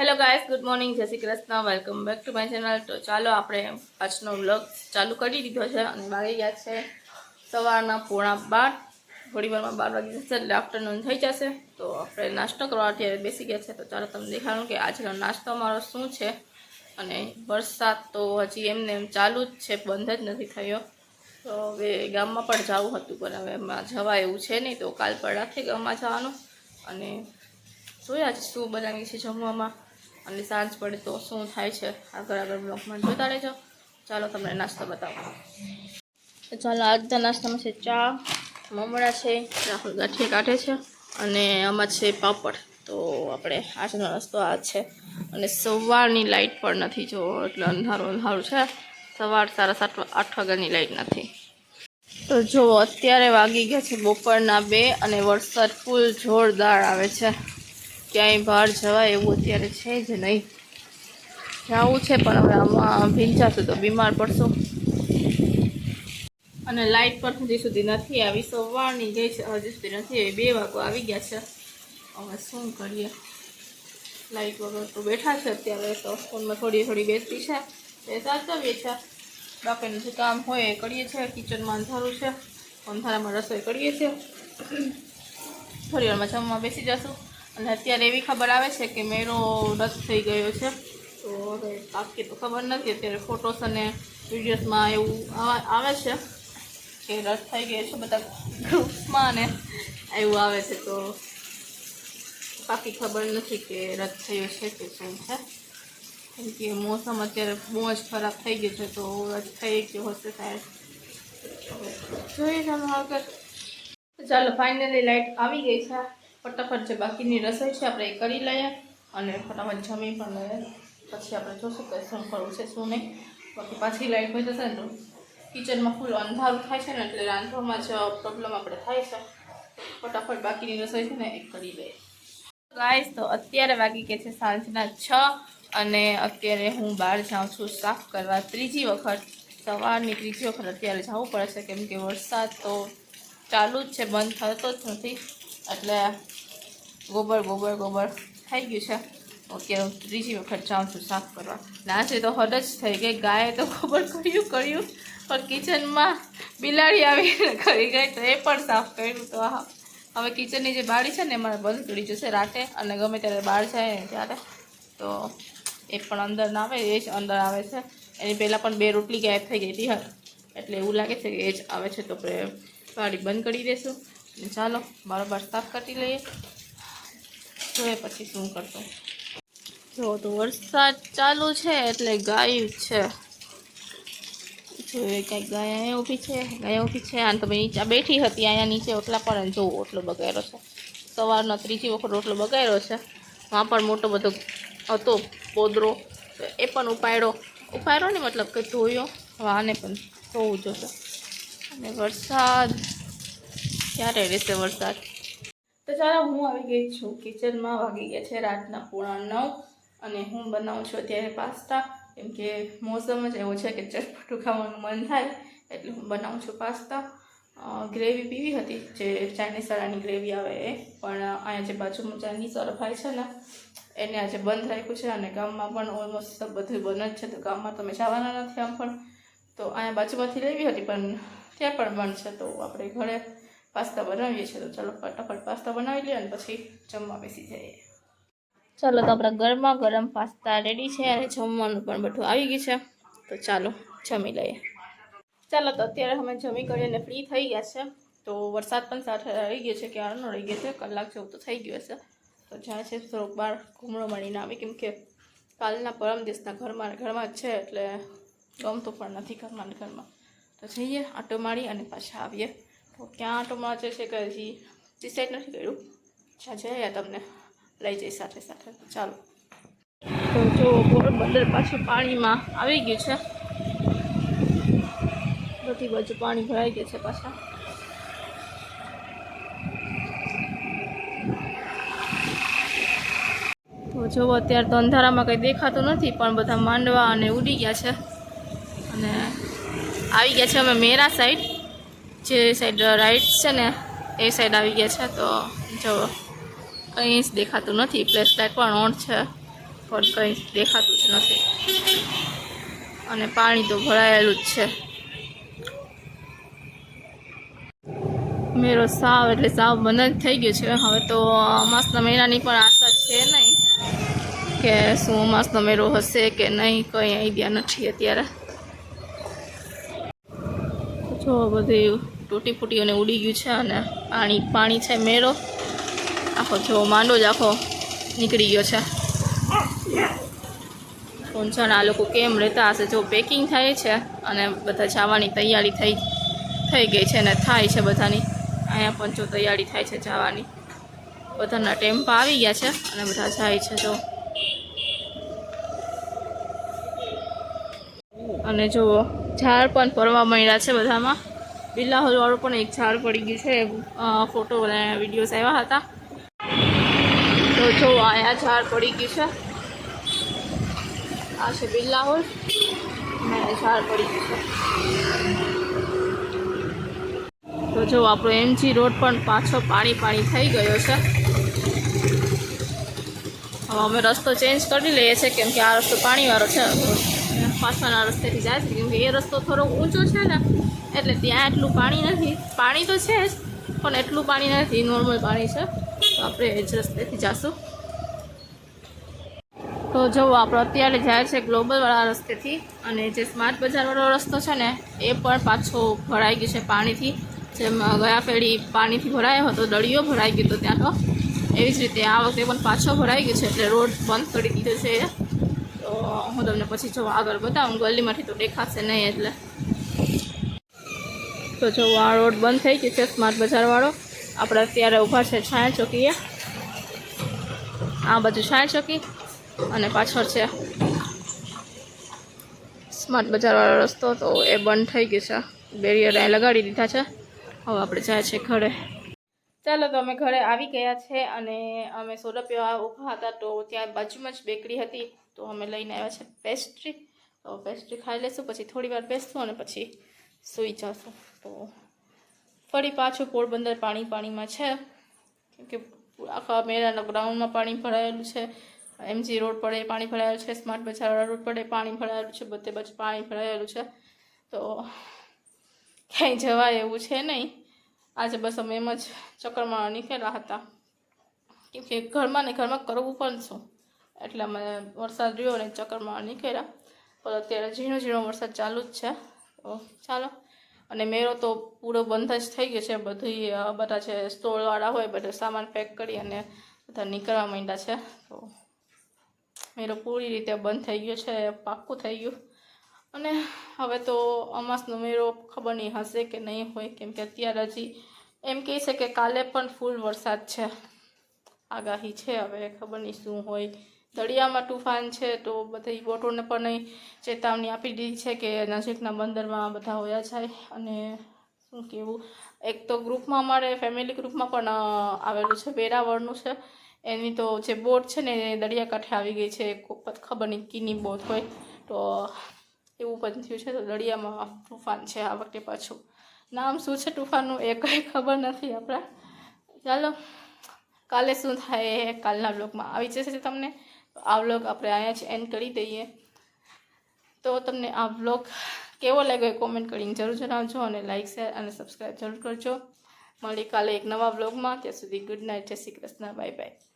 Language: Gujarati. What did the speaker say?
Hello guys good morning Jai Shri Krishna. Welcome back to my channel તો ચાલો આપણે આજનો વ્લોગ ચાલુ કરી દીધો છે અને વાગી ગયા છે સવારના પોણા બાર. થોડી વારમાં બાર વાગી જશે એટલે આફ્ટરનૂન થઈ જશે. તો આપણે નાસ્તો કરવા અત્યારે બેસી ગયા છે. તો ચાલો તમને દેખાડું કે આજનો નાસ્તો અમારો શું છે. અને વરસાદ તો હજી એમને એમ ચાલુ જ છે. બંધ જ નથી થયો. તો હવે ગામમાં પણ જવું હતું, પણ હવે એમાં જવા એવું છે નહીં. તો કાલ પર રાખે ગામમાં જવાનું. અને જોયા શું બનાવી છે જમવામાં. અને સાંજ પડે તો શું થાય છે? આગળ આગળ બ્લોકમાં જોતા રહેજો. ચાલો, તમને નાસ્તો બતાવો. ચાલો, આજના નાસ્તામાં છે ચા, મમરા છે, રાહુલ ગાંઠિયા કાઢે છે અને આમાં છે પાપડ. તો આપણે આજનો નાસ્તો આ છે. અને સવારની લાઇટ પણ નથી જો, એટલે અંધારું અંધારું છે. સવાર સાડા સાત, આઠ વાગ્યાની લાઇટ નથી. તો જો, અત્યારે વાગી ગયા છે બપોરના બે અને વરસાદ ફૂલ જોરદાર આવે છે. ક્યાંય બહાર જવાય એવું અત્યારે છે જ નહીં. જવું છે, પણ હવે આમાં ભીંજાશું તો બીમાર પડશું. અને લાઇટ પણ હજી સુધી નથી આવી. સવારની ગઈ છે, હજી સુધી નથી આવી. બે વાગો આવી ગયા છે. હવે શું કરીએ? લાઇટ વગર તો બેઠા છે અત્યારે, તો ફોનમાં થોડી થોડી બેસતી છે. એ સાચવીએ છે. બાકીનું જે કામ હોય એ કરીએ છીએ. કિચનમાં અંધારું છે. અંધારામાં રસોઈ કરીએ છીએ. થોડી વારમાં જમવા બેસી જશું. અને અત્યારે એવી ખબર આવે છે કે મેળો રદ થઈ ગયો છે. તો હવે બાકી તો ખબર નથી, અત્યારે ફોટોસ અને વિડીયોઝમાં એવું આવે છે કે રદ થઈ ગયો છે બધા ગ્રુપ્સમાં અને એવું આવે છે. તો બાકી ખબર નથી કે રદ થયો છે કે શું છે. કેમ કે મોસમ અત્યારે બહુ જ ખરાબ થઈ ગયું છે, તો રદ થઈ ગયો હશે સાહેબ. જોઈએ તમે આગળ. ચાલો ફાઇનલી લાઇટ આવી ગઈ છે. ફટાફટ જે બાકીની રસોઈ છે આપણે એ કરી લઈએ અને ફટાફટ જમી પણ લઈએ. પછી આપણે જોશું કે શું કરવું છે, શું નહીં. બાકી પાછી લાઈટ હોય જશે ને કિચનમાં ફૂલ અંધારું થાય છે ને એટલે રાંધવામાં જ પ્રોબ્લેમ આપણે થાય છે. ફટાફટ બાકીની રસોઈ છે ને એ કરી લઈએ. ગાઈસ તો અત્યારે વાગી ગયા છે સાંજના છ અને અત્યારે હું બહાર જાઉં છું સાફ કરવા ત્રીજી વખત. સવારની ત્રીજી વખત અત્યારે જવું પડે છે કેમ કે વરસાદ તો ચાલુ જ છે, બંધ થતો જ નથી. એટલે ગોબર ગોબર ગોબર. થઈ ગયું છે. ઓકે હું ત્રીજી વખત જાઉં છું સાફ કરવા. ના આજે તો હદ જ થઈ ગઈ. ગાયે તો ગોબર કર્યું કર્યું. પણ કિચનમાં બિલાડી આવીને કરી ગઈ તો એ પણ સાફ કર્યું તો હવે કિચનની જે બારી છે ને એમાં બંધ કરી જશે રાતે. અને ગમે ત્યારે બહાર જાય ત્યારે, તો એ પણ અંદર ના આવે એ જ અંદર આવે છે. એની પહેલાં પણ બે રોટલી ગાયબ થઈ ગઈ હતી એટલે એવું લાગે છે કે એ જ આવે છે. તો આપણે બંધ કરી દઈશું ચાલો, બરાબર સાફ કરી લઈએ. જોઈએ પછી શું કરશું જો તો વરસાદ ચાલુ છે એટલે ગાય છે. જોઈએ ક્યાંક ગાય અહીંયા ઊભી છે, ગાય ઊભી છે અને તમે નીચે બેઠી હતી અહીંયા નીચે ઓટલા પર જો ઓટલો બગાડ્યો છે. સવારનો ત્રીજી વખત ઓટલો બગાડ્યો છે. વहाँ પણ મોટો બધો હતો, પોદરો. એ પણ ઉપાડ્યો. ઉપાડ્યો ને મતલબ કે ધોયો. હવે આને પણ ધોવું જોશે અને વરસાદ ક્યારે રહેશે વરસાદ? તો ચાલો હું આવી ગઈ છું કિચનમાં, વાગી ગયા છે રાતના પૂણા નવ અને હું બનાવું છું અત્યારે પાસ્તા. કેમ કે મોસમ જ એવો છે કે ચટપટું ખાવાનું મન થાય એટલે હું બનાવું છું પાસ્તા. ગ્રેવી પીવી હતી, જે ચાઇનીઝ સરાની ગ્રેવી આવે એ. પણ અહીંયા જે બાજુમાં ચાઇનીઝ ભાઈ છે ને, એને આજે બંધ રાખ્યું છે અને ગામમાં પણ ઓલમોસ્ટ બધું બંધ જ છે. તો ગામમાં તમે જવાના નથી આમ પણ. તો અહીંયા બાજુમાંથી લેવી હતી, પણ ત્યાં પણ બંધ છે. તો આપણે ઘરે પાસ્તા બનાવીએ છીએ તો ચાલો ફટાફટ પાસ્તા બનાવી લઈએ અને પછી જમવા બેસી જઈએ. ચાલો તો આપણા ગરમા ગરમ પાસ્તા રેડી છે અને જમવાનું પણ બધું આવી ગયું છે. તો ચાલો જમી લઈએ. ચાલો તો અત્યારે અમે જમી કરીને ફ્રી થઈ ગયા છે. તો વરસાદ પણ સાથે રહી ગયો છે ક્યારનો રહી ગયો છે. કલાક જેવું તો થઈ ગયું હશે. તો જાય છે થોડોક બહાર ઘૂમડો મળીને આવી. કેમ કે કાલના પરમ દિવસના ઘરમાં ઘરમાં જ છે એટલે ગમતું પણ નથી ઘરમાં ઘરમાં. તો જઈએ, આટો મારી અને પાછા આવીએ. ક્યાં તો મારશે છે કે હજી ડિસાઈડ નથી કર્યું. જ્યાં જઈએ તમને. લઈ જઈ સાથે સાથે. ચાલો. તો જો પોરબંદર પાછું પાણીમાં આવી ગયું છે. બધી બાજુ પાણી ભરાઈ ગયું છે પાછા. તો જો, અત્યારે તો અંધારામાં કંઈ દેખાતું નથી, પણ બધા માંડવા અને ઉડી ગયા છે. અને આવી ગયા છે અમે મેરા સાઈડ. જે સાઈડ રાઈટ છે ને, એ સાઈડ આવી ગયા છે, તો જો કંઈ જ દેખાતું નથી. પ્લેસ લાઇટ પણ ઓન છે, પણ કંઈ દેખાતું જ નથી. અને પાણી તો ભરાયેલું જ છે. મેરો સાવ, એટલે સાવ બંધ જ થઈ ગયો છે. હવે તો અમાસના મહિનાની પણ આશા છે નહીં કે શું અમાસનો મેરો હશે કે નહીં, કંઈ આઈડિયા નથી અત્યારે. જો બધું તૂટી ફૂટી અને ઉડી ગયું છે અને પાણી પાણી છે મેળો. આખો જેવો માંડો જ આખો નીકળી ગયો છે. કોણ જાણે આ લોકો કેમ રહેતા હશે? જો પેકિંગ થાય છે અને બધા જવાની તૈયારી થઈ થઈ ગઈ છે અને થાય છે બધાની. અહીંયા પણ જો તૈયારી થાય છે જવાની. બધાના ટેમ્પા આવી ગયા છે અને બધા જાય છે જો. અને જુઓ ઝાડ પણ પડવા માંડ્યા છે બધામાં. બિલ્લાહોલ હોલવાળો પણ એક ઝાડ પડી ગયું છે. ફોટો અને વિડીયોઝ આવ્યા હતા. તો જો અહીંયા ઝાડ પડી ગયું છે. આ છે બિલ્લાહોલ અને ઝાડ પડી ગયું છે. તો જો આપણો એમજી રોડ પણ પાછો પાણી પાણી થઈ ગયો છે. હવે અમે રસ્તો ચેન્જ કરી લઈએ છીએ, કેમ કે આ રસ્તો પાણીવાળો છે. પાછળના રસ્તેથી જાય છે, કેમકે એ રસ્તો થોડો ઊંચો છે ને, એટલે ત્યાં એટલું પાણી નથી. પાણી તો છે જ, પણ એટલું પાણી નથી નોર્મલ પાણી છે. તો આપણે એ જ રસ્તેથી જઈશું તો જો, આપણો અત્યારે જાય છે ગ્લોબલવાળા રસ્તેથી, અને જે સ્માર્ટ બજારવાળો રસ્તો છે ને, એ પણ પાછો ભરાઈ ગયો છે પાણીથી. જેમ ગયા ફેરી પાણીથી ભરાયો હતો, દળિયો ભરાઈ ગયો હતો ત્યાં તો. એવી જ રીતે આ વખતે પણ પાછો ભરાઈ ગયો છે, એટલે રોડ બંધ કરી દીધો છે. તો હું તમને પછી જો આગળ બતાવું. ગલીમાંથી તો દેખાશે નહીં એટલે. તો જો આ રોડ બંધ થઈ ગયો છે, સ્માર્ટ બજારવાળો. આપણે અત્યારે ઊભા છે છાયા ચોકીએ. આ બાજુ છાયા ચોકી અને પાછળ છે સ્માર્ટ બજારવાળો રસ્તો. તો એ બંધ થઈ ગયો છે. બેરિયર અહીં લગાડી દીધા છે. હવે આપણે જાય છે ઘરે. ચાલો તો અમે ઘરે આવી ગયા છે અને અમે સોડા પીવા ઊભા હતા તો ત્યાં બાજુમાં જ બેકરી હતી. તો અમે લઈને આવ્યા છે પેસ્ટ્રી તો પેસ્ટ્રી ખાઈ લઈશું પછી થોડી વાર બેસશું અને પછી સૂઈ જશું. તો ફરી પાછું પોરબંદર પાણી પાણીમાં છે. કેમકે આખા મેળાના ગ્રાઉન્ડમાં પાણી ભરાયેલું છે. એમજી રોડ પર પાણી ભરાયેલું છે સ્માર્ટ બજારવાળા રોડ પર પાણી ભરાયેલું છે, બધે બાજુ પાણી ભરાયેલું છે. તો ક્યાંય જવાય એવું છે નહીં. આજે બસ અમે એમ જ ચક્કરમાં નીકળ્યા હતા. કેમ કે ઘરમાં ને ઘરમાં કરવું પણ શું? એટલે અમે વરસાદ રહ્યો ને ચક્કરમાં નીકળ્યા. પણ અત્યારે ઝીણો ઝીણો વરસાદ ચાલુ જ છે. તો ચાલો. અને મેળો તો પૂરો બંધ જ થઈ ગયો છે. બધી બધા જે સ્ટોલવાળા હોય, બધા સામાન પેક કરી અને બધા નીકળવા માંડ્યા છે. તો મેળો પૂરી રીતે બંધ થઈ ગયો છે. પાક્કું થઈ ગયું. અને હવે તો અમાસનો મેળો ખબર નહીં હશે કે નહીં હોય. કેમ કે અત્યારે હજી એમ કહે છે કે કાલે પણ ફૂલ વરસાદ છે. આગાહી છે. હવે ખબર નહીં શું હોય. દરિયામાં તુફાન છે તો બધી બોટોને પણ ચેતવણી આપી દીધી છે કે નજીકના બંદરમાં બધા હોયા જાય અને શું કહેવું? એક તો ગ્રુપમાં અમારે ફેમિલી ગ્રુપમાં પણ આવેલું છે, વેરાવળનું છે. એની તો જે બોટ છે ને એ દરિયાકાંઠે આવી ગઈ છે ખબર નહીં કીની બોટ હોય. તો, એવું પણ થયું છે તો દરિયામાં તુફાન છે આ વખતે પાછું. નામ શું છે તુફાનનું એ કંઈ ખબર નથી આપણા. ચાલો, કાલે શું થાય કાલના બ્લોગમાં આવી જશે તમને. આ બ્લોગ આપણે અહીંયા જ એન્ડ કરી દઈએ. તો તમને આ બ્લોગ કેવો લાગ્યો એ કોમેન્ટ કરીને જરૂર જણાવજો અને લાઇક શેર અને સબસ્ક્રાઈબ જરૂર કરજો. મળી કાલે એક નવા બ્લોગમાં ત્યાં સુધી ગુડ નાઇટ જય શ્રી કૃષ્ણ. Bye bye